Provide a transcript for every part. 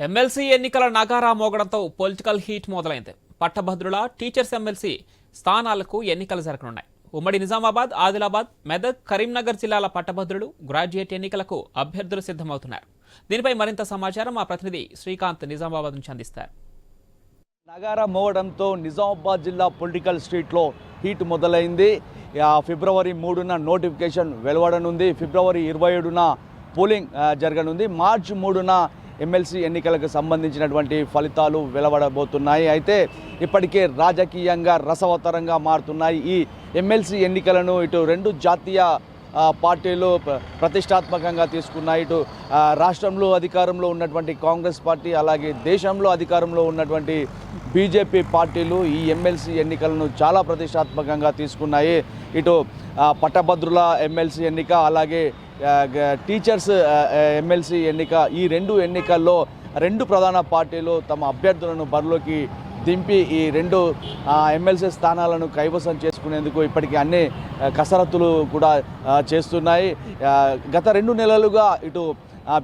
MLC ఎన్నికల నగారా మోగడంతో political heat మొదలైంది. పట్టభద్రుల టీచర్స్ ఎమ్మెల్సీ స్థానాలకు ఎన్నికలు జరగనున్నాయి. ఉమ్మడి నిజామాబాద్ ఆదిలాబాద్ మెదక్ కరీంనగర్ జిల్లాల పట్టభద్రులు గ్రాడ్యుయేట్ ఎన్నికలకు అభ్యర్థులు సిద్ధమవుతున్నారు. దీనిపై మరింత సమాచారం మా ప్రతినిధి శ్రీకాంత్ నిజామాబాద్ నుంచి అందిస్తారు. నగారా మోగడంతో నిజామాబాద్ జిల్లా పొలిటికల్ స్ట్రీట్లో హీట్ మొదలైంది. ఫిబ్రవరి మూడున నోటిఫికేషన్ వెలువడనుంది. ఫిబ్రవరి ఇరవై ఏడున పోలింగ్ జరగనుంది. మార్చి మూడున ఎమ్మెల్సీ ఎన్నికలకు సంబంధించినటువంటి ఫలితాలు వెలువడబోతున్నాయి. అయితే ఇప్పటికే రాజకీయంగా రసవతరంగా మారుతున్నాయి ఈ ఎమ్మెల్సీ ఎన్నికలను ఇటు రెండు జాతీయ పార్టీలు ప్రతిష్టాత్మకంగా తీసుకున్నాయి. ఇటు రాష్ట్రంలో అధికారంలో ఉన్నటువంటి కాంగ్రెస్ పార్టీ అలాగే దేశంలో అధికారంలో ఉన్నటువంటి బీజేపీ పార్టీలు ఈ ఎమ్మెల్సీ ఎన్నికలను చాలా ప్రతిష్టాత్మకంగా తీసుకున్నాయి. ఇటు పట్టభద్రుల ఎమ్మెల్సీ ఎన్నిక అలాగే టీచర్స్ ఎమ్మెల్సీ ఎన్నిక ఈ రెండు ఎన్నికల్లో రెండు ప్రధాన పార్టీలు తమ అభ్యర్థులను బరిలోకి దింపి ఈ రెండు ఎమ్మెల్సీ స్థానాలను కైవసం చేసుకునేందుకు ఇప్పటికీ అన్ని కసరత్తులు కూడా చేస్తున్నాయి. గత రెండు నెలలుగా ఇటు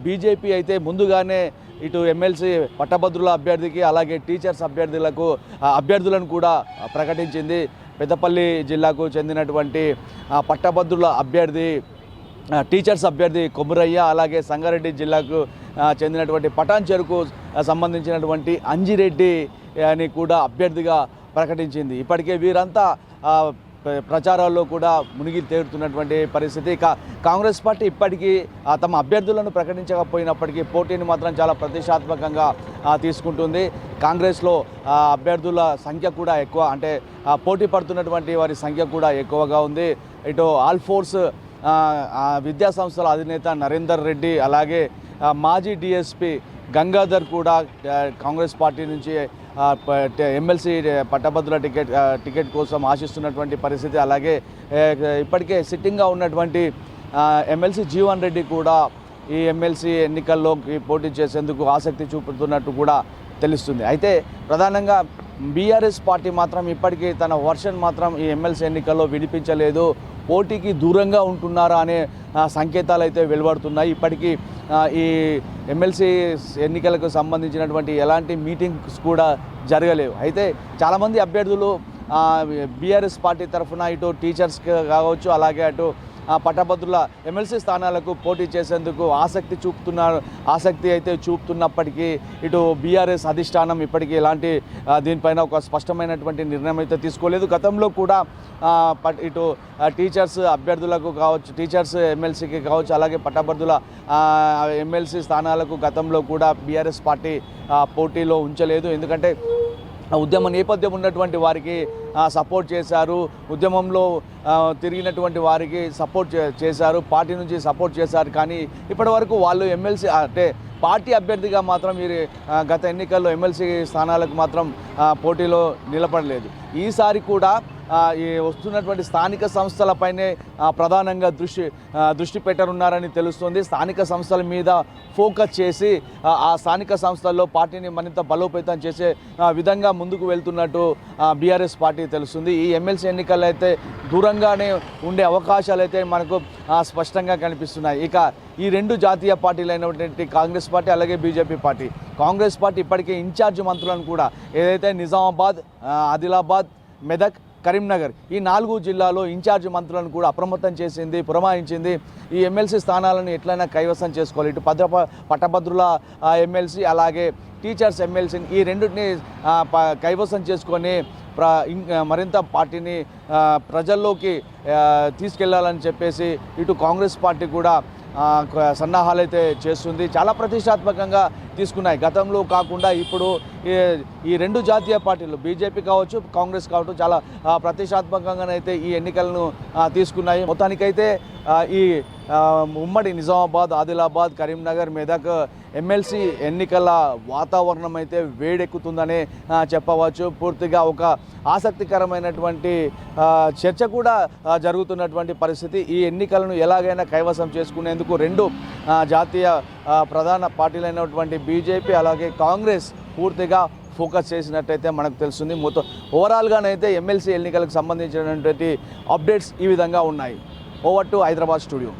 బీజేపీ అయితే ముందుగానే ఇటు ఎమ్మెల్సీ పట్టభద్రుల అభ్యర్థికి అలాగే టీచర్స్ అభ్యర్థులకు అభ్యర్థులను కూడా ప్రకటించింది. పెద్దపల్లి జిల్లాకు చెందినటువంటి పట్టభద్రుల అభ్యర్థి టీచర్స్ అభ్యర్థి కొమురయ్య అలాగే సంగారెడ్డి జిల్లాకు చెందినటువంటి పటాన్ చెరుకు సంబంధించినటువంటి అంజిరెడ్డి అని కూడా అభ్యర్థిగా ప్రకటించింది. ఇప్పటికే వీరంతా ప్రచారాల్లో కూడా మునిగి తేరుతున్నటువంటి పరిస్థితి. కా కాంగ్రెస్ పార్టీ ఇప్పటికీ తమ అభ్యర్థులను ప్రకటించకపోయినప్పటికీ పోటీని మాత్రం చాలా ప్రతిష్టాత్మకంగా తీసుకుంటుంది. కాంగ్రెస్లో అభ్యర్థుల సంఖ్య కూడా ఎక్కువ అంటే పోటీ పడుతున్నటువంటి వారి సంఖ్య కూడా ఎక్కువగా ఉంది. ఇటు ఆల్ ఫోర్స్ ఆ, విద్యా సంస్థల అధినేత నరేందర్ రెడ్డి అలాగే మాజీ డిఎస్పి గంగాధర్ కూడా కాంగ్రెస్ పార్టీ నుంచి ప- ఎమ్మెల్సీ పట్టభద్రుల టికెట్ టికెట్ కోసం ఆశిస్తున్నటువంటి పరిస్థితి అలాగే ఇప్పటికే సిట్టింగ్గా ఉన్నటువంటి ఎమ్మెల్సీ జీవన్ రెడ్డి కూడా ఈ ఎమ్మెల్సీ ఎన్నికల్లోకి పోటీ చేసేందుకు ఆసక్తి చూపుతున్నట్టు కూడా తెలుస్తుంది. అయితే ప్రధానంగా బీఆర్ఎస్ పార్టీ మాత్రం ఇప్పటికీ తన వర్షన్ మాత్రం ఈ ఎమ్మెల్సీ ఎన్నికల్లో విడిపించలేదు పోటీకి దూరంగా ఉంటున్నారా అనే సంకేతాలు అయితే వెలువడుతున్నాయి. ఇప్పటికీ ఈ ఎమ్మెల్సీ ఎన్నికలకు సంబంధించినటువంటి ఎలాంటి మీటింగ్స్ కూడా జరగలేవు. అయితే చాలామంది అభ్యర్థులు బీఆర్ఎస్ పార్టీ తరఫున ఇటు టీచర్స్ కావచ్చు అలాగే అటు పట్టభద్రుల ఎమ్మెల్సీ స్థానాలకు పోటీ చేసేందుకు ఆసక్తి చూపుతున్నారు. ఆసక్తి అయితే చూపుతున్నప్పటికీ ఇటు బీఆర్ఎస్ అధిష్టానం ఇప్పటికీ ఎలాంటి దీనిపైన ఒక స్పష్టమైనటువంటి నిర్ణయం అయితే తీసుకోలేదు. గతంలో కూడా పట్- ఇటు టీచర్స్ అభ్యర్థులకు కావచ్చు టీచర్స్ ఎమ్మెల్సీకి కావచ్చు అలాగే పట్టభద్రుల ఎమ్మెల్సీ స్థానాలకు గతంలో కూడా బీఆర్ఎస్ పార్టీ పోటీలో ఉంచలేదు. ఎందుకంటే ఉద్యమ నేపథ్యం ఉన్నటువంటి వారికి సపోర్ట్ చేశారు. ఉద్యమంలో తిరిగినటువంటి వారికి సపోర్ట్ చే- చేశారు. పార్టీ నుంచి సపోర్ట్ చేశారు. కానీ ఇప్పటి వరకు వాళ్ళు ఎమ్మెల్సీ అంటే పార్టీ అభ్యర్థిగా మాత్రం మీరు గత ఎన్నికల్లో ఎమ్మెల్సీ స్థానాలకు మాత్రం పోటీలో నిలబడలేదు. ఈసారి కూడా ఈ వస్తున్నటువంటి స్థానిక సంస్థలపైనే ప్రధానంగా దృష్టి దృష్టి పెట్టనున్నారని తెలుస్తుంది. స్థానిక సంస్థల మీద ఫోకస్ చేసి ఆ, స్థానిక సంస్థల్లో పార్టీని మరింత బలోపేతం చేసే విధంగా ముందుకు వెళ్తున్నట్టు బీఆర్ఎస్ పార్టీ తెలుస్తుంది. ఈ ఎమ్మెల్సీ ఎన్నికలు అయితే దూరంగానే ఉండే అవకాశాలు అయితే మనకు స్పష్టంగా కనిపిస్తున్నాయి. ఇక ఈ రెండు జాతీయ పార్టీలు అయినటువంటి కాంగ్రెస్ పార్టీ అలాగే బీజేపీ పార్టీ. కాంగ్రెస్ పార్టీ ఇప్పటికే ఇన్ఛార్జ్ మంత్రులను కూడా ఏదైతే నిజామాబాద్ ఆదిలాబాద్ మెదక్ కరీంనగర్. ఈ నాలుగు జిల్లాలో ఇన్ఛార్జ్ మంత్రులను కూడా అప్రమత్తం చేసింది పురమాయించింది. ఈ ఎమ్మెల్సీ స్థానాలను ఎట్లయినా కైవసం చేసుకోవాలి. ఇటు భద్ర పట్టభద్రుల ఎమ్మెల్సీ అలాగే టీచర్స్ ఎమ్మెల్సీని ఈ రెండింటిని ప- కైవసం చేసుకొని మరింత పార్టీని ప్రజల్లోకి తీసుకెళ్ళాలని చెప్పేసి ఇటు కాంగ్రెస్ పార్టీ కూడా సన్నాహాలైతే సన్నాహాలు అయితే చేస్తుంది. చాలా ప్రతిష్టాత్మకంగా తీసుకున్నాయి. గతంలో కాకుండా ఇప్పుడు ఈ ఈ రెండు జాతీయ పార్టీలు బీజేపీ కావచ్చు కాంగ్రెస్ కావచ్చు చాలా ప్రతిష్టాత్మకంగానైతే ఈ ఎన్నికలను తీసుకున్నాయి. మొత్తానికైతే ఈ ఉమ్మడి నిజామాబాద్ ఆదిలాబాద్ కరీంనగర్ మెదక్ ఎమ్మెల్సీ ఎన్నికల వాతావరణం అయితే వేడెక్కుతుందనే చెప్పవచ్చు. పూర్తిగా ఒక ఆసక్తికరమైనటువంటి చర్చ కూడా జరుగుతున్నటువంటి పరిస్థితి. ఈ ఎన్నికలను ఎలాగైనా కైవసం చేసుకునేందుకు రెండు జాతీయ ప్రధాన పార్టీలైనటువంటి బీజేపీ అలాగే కాంగ్రెస్ పూర్తిగా ఫోకస్ చేసినట్టయితే మనకు తెలుస్తుంది. మొత్తం ఓవరాల్గానైతే ఎమ్మెల్సీ ఎన్నికలకు సంబంధించినటువంటి అప్డేట్స్ ఈ విధంగా ఉన్నాయి. Over to Hyderabad studio.